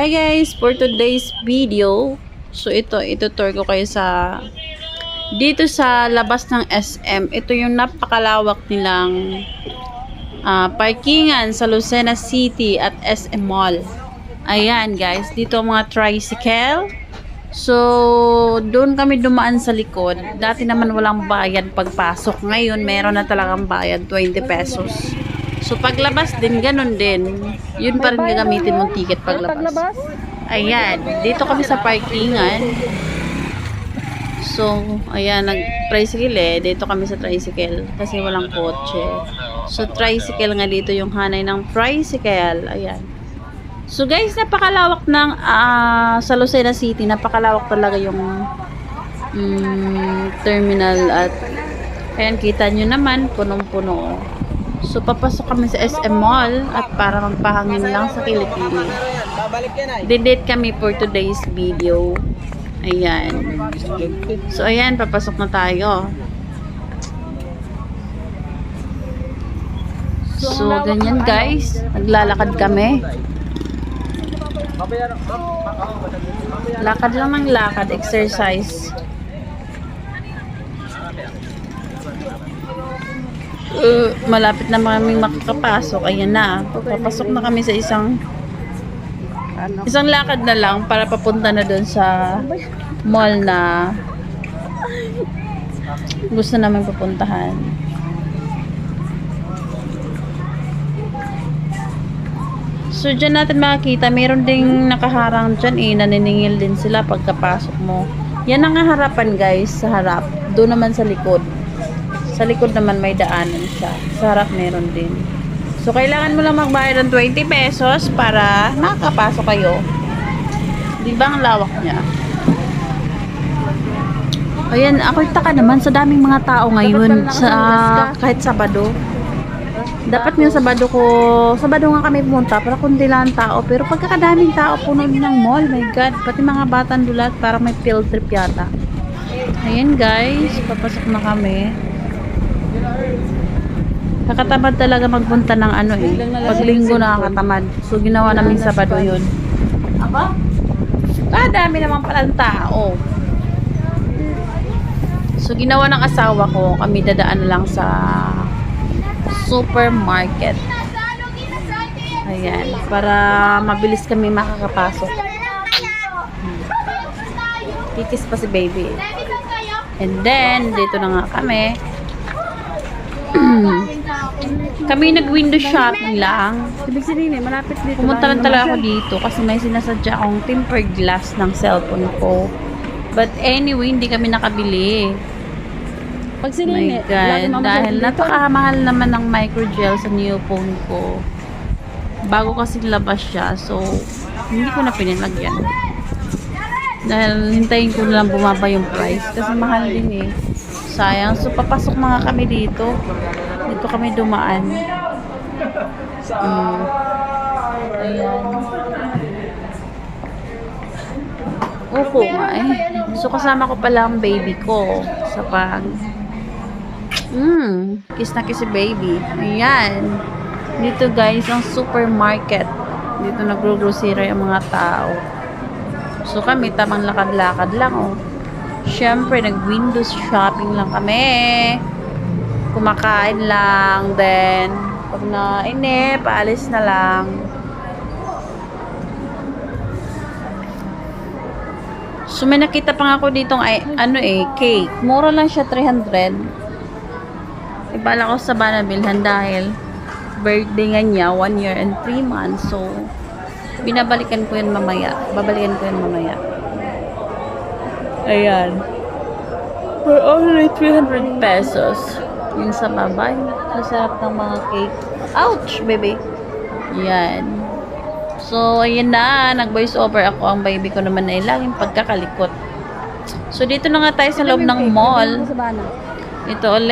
Hi guys, for today's video, so ito, tour ko kayo sa dito sa labas ng SM. Ito yung napakalawak nilang ah, parkingan sa Lucena City at SM Mall. Ayan guys, dito mga tricycle. So, doon kami dumaan sa likod. Dati naman walang bayad pagpasok. Ngayon, meron na talagang bayad, 20 pesos. So, paglabas din, ganun din. Yun pa rin gagamitin mong ticket paglabas. Ayan, dito kami sa parkingan. So, ayan, nag-tricycle eh. Dito kami sa tricycle kasi walang kotse. So, tricycle nga dito yung hanay ng tricycle. Ayan. So, guys, napakalawak ng ah, sa Lucena City. Napakalawak talaga yung mm, terminal at ayan, kita nyo naman, punong-puno. So, papasok kami sa SM Mall at para magpahangin lang sa kilikili. Babalik yan ay. Didate kami for today's video. Ayan. So, ayan, papasok na tayo. So, ganyan guys. Naglalakad kami. Lakad lang ng lakad, exercise. Uh, malapit na kaming makakapasok. Ayan na. Papasok na kami sa isang isang lakad na lang para papunta na doon sa mall na gusto namin papuntahan. So, dyan natin makikita, meron ding nakaharang dyan eh, naniningil din sila pagkapasok mo. Yan ang harapan guys, sa harap. Doon naman sa likod. Sa likod naman may daanan siya. Sa harap meron din. So, kailangan mo lang magbayad ng 20 pesos para makakapasok kayo. Di ba ang lawak niya? Ayan, ako taka naman sa daming mga tao ngayon sa kahit Sabado. Dapat nga Sabado ko, Sabado nga kami pumunta para kundi lang ang tao. Pero pagkakadaming tao, puno din ng mall. My God, pati mga batang dulat para may field trip yata. Ayan guys, papasok na kami. Kakatamad talaga magpunta ng ano eh. Pag linggo nakakatamad. So ginawa namin Sabado yun. Aba? Ah, dami naman palang tao. So ginawa ng asawa ko, kami dadaan lang sa supermarket. Ayan, para mabilis kami makakapasok. Hmm. Kikis pa si baby. And then, dito na nga kami. kami nag-window shopping lang. Ibig sabihin eh, malapit dito. Pumunta lang talaga ako dito kasi may sinasadya akong tempered glass ng cellphone ko. But anyway, hindi kami nakabili. Pag My sinini, God, dahil napakamahal naman ng microgel sa new phone ko. Bago kasi labas siya, so hindi ko na pinilagyan. Dahil hintayin ko na lang bumaba yung price kasi mahal din eh. Sayang. So papasok na nga kami dito. Dito kami dumaan. Mm. Ayan. Opo nga eh. So kasama ko pala ang baby ko sa pag Mm, kiss na kiss baby. Ayan. Dito guys, ang supermarket. Dito nagro-grocery ang mga tao. So kami, tamang lakad-lakad lang oh. Siyempre, nag-windows shopping lang kami. Kumakain lang. Then, pag na ine, paalis na lang. So may nakita pa nga ako ditong ay, ano eh, cake. Mura lang siya 300. Ibala ko sa Banabilhan dahil birthday nga niya, 1 year and 3 months. So, binabalikan ko yun mamaya. Babalikan ko yun mamaya. Ayan. For only 300 pesos. Yung sa babay. Masarap ng mga cake. Ouch, baby. Yan. So, ayan na. Nag-voice over ako. Ang baby ko naman ay laging pagkakalikot. So, dito na nga tayo sa loob ng mall. Sa bana. Ito ulit.